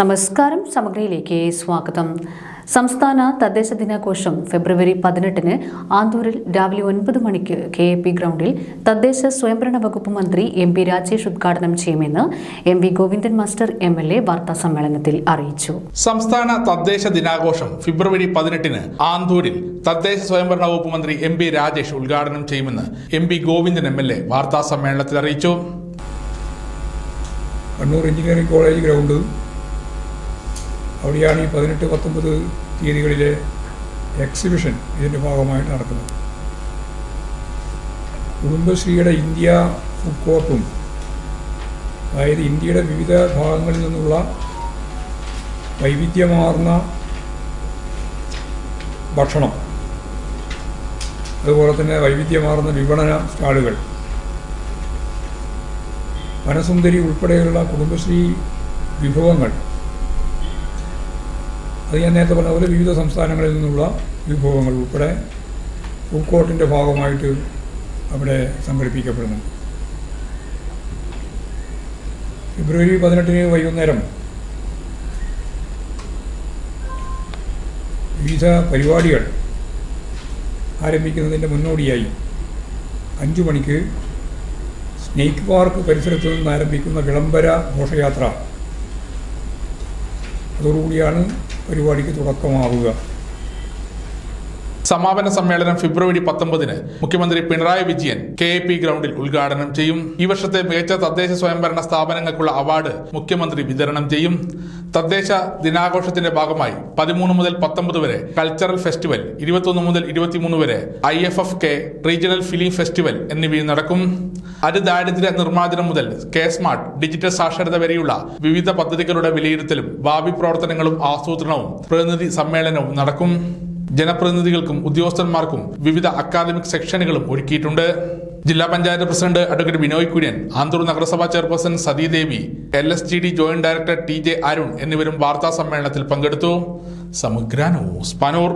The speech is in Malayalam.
നമസ്കാരം സമഗ്രയിലേക്ക് സ്വാഗതം. സംസ്ഥാന തദ്ദേശ ദിനാഘോഷം ഫെബ്രുവരി പതിനെട്ടിന് ആന്തൂരിൽ രാവിലെ ഒൻപത് മണിക്ക് കെ എ പി ഗ്രൗണ്ടിൽ തദ്ദേശ സ്വയംഭരണ വകുപ്പ് മന്ത്രി എം പി രാജേഷ് ഉദ്ഘാടനം ചെയ്യുമെന്ന് M V Govindan master M L A വാർത്താ സമ്മേളനത്തിൽ അറിയിച്ചു. സംസ്ഥാന തദ്ദേശ ദിനാഘോഷം ഫെബ്രുവരി പതിനെട്ടിന് ആന്തൂരിൽ തദ്ദേശ സ്വയംഭരണ വകുപ്പ് മന്ത്രി എം പി രാജേഷ് ഉദ്ഘാടനം ചെയ്യുമെന്ന് M P Govindan M L A വാർത്താ സമ്മേളനത്തിൽ അറിയിച്ചു. കണ്ണൂർ എഞ്ചിനീയറിംഗ് കോളേജ് ഗ്രൗണ്ട് അവിടെയാണ് ഈ പതിനെട്ട് പത്തൊമ്പത് തീയതികളിലെ എക്സിബിഷൻ ഇതിന്റെ ഭാഗമായിട്ട് നടക്കുന്നത്. കുടുംബശ്രീയുടെ ഇന്ത്യ ഫുഡ് കോർട്ടും അതായത് ഇന്ത്യയുടെ വിവിധ ഭാഗങ്ങളിൽ നിന്നുള്ള വൈവിധ്യമാർന്ന ഭക്ഷണം അതുപോലെ തന്നെ വൈവിധ്യമാർന്ന വിപണന സ്റ്റാളുകൾ വനസുന്ദരി ഉൾപ്പെടെയുള്ള കുടുംബശ്രീ വിഭവങ്ങൾ അത് ഞാൻ നേരത്തെ പറഞ്ഞ പോലെ വിവിധ സംസ്ഥാനങ്ങളിൽ നിന്നുള്ള വിഭവങ്ങൾ ഉൾപ്പെടെ ഫുഡ് കോർട്ടിന്റെ ഭാഗമായിട്ട് അവിടെ സംഘടിപ്പിക്കപ്പെടുന്നു. ഫെബ്രുവരി പതിനെട്ടിന് വൈകുന്നേരം വിവിധ പരിപാടികൾ ആരംഭിക്കുന്നതിന്റെ മുന്നോടിയായി അഞ്ചു മണിക്ക് സ്നേക്ക് പാർക്ക് പരിസരത്ത് നിന്ന് ആരംഭിക്കുന്ന വിളംബര ഘോഷയാത്ര. അതോടുകൂടിയാണ് പരിപാടിക്ക് തുടക്കമാവുക സമാപന സമ്മേളനം ഫെബ്രുവരി പത്തൊമ്പതിന് മുഖ്യമന്ത്രി Pinarayi Vijayan K A P ഗ്രൗണ്ടിൽ ഉദ്ഘാടനം ചെയ്യും. ഈ വർഷത്തെ മികച്ച തദ്ദേശ സ്വയംഭരണ സ്ഥാപനങ്ങൾക്കുള്ള അവാർഡ് മുഖ്യമന്ത്രി വിതരണം ചെയ്യും. തദ്ദേശ ദിനാഘോഷത്തിന്റെ ഭാഗമായി പതിമൂന്ന് മുതൽ പത്തൊമ്പത് വരെ കൾച്ചറൽ ഫെസ്റ്റിവൽ ഇരുപത്തൊന്ന് മുതൽ ഇരുപത്തിമൂന്ന് വരെ I F F K regional film festival എന്നിവയും നടക്കും. അതിദാരിദ്ര്യ നിർമ്മാർജനം മുതൽ കെ സ്മാർട്ട് ഡിജിറ്റൽ സാക്ഷരത വരെയുള്ള വിവിധ പദ്ധതികളുടെ വിലയിരുത്തലും ഭാവി പ്രവർത്തനങ്ങളും ആസൂത്രണവും പ്രതിനിധി സമ്മേളനവും നടക്കും. ജനപ്രതിനിധികൾക്കും ഉദ്യോഗസ്ഥന്മാർക്കും വിവിധ അക്കാദമിക് സെക്ഷനുകളും ഒരുക്കിയിട്ടുണ്ട്. ജില്ലാ പഞ്ചായത്ത് പ്രസിഡന്റ് അഡ്വക്കേറ്റ് ബിനോയ് കുര്യൻ ആന്തൂർ നഗരസഭാ chairperson Sathidevi L S G D joint director T J Arun എന്നിവരും വാർത്താ സമ്മേളനത്തിൽ പങ്കെടുത്തു. സമഗ്ര ന്യൂസ് പനൂർ.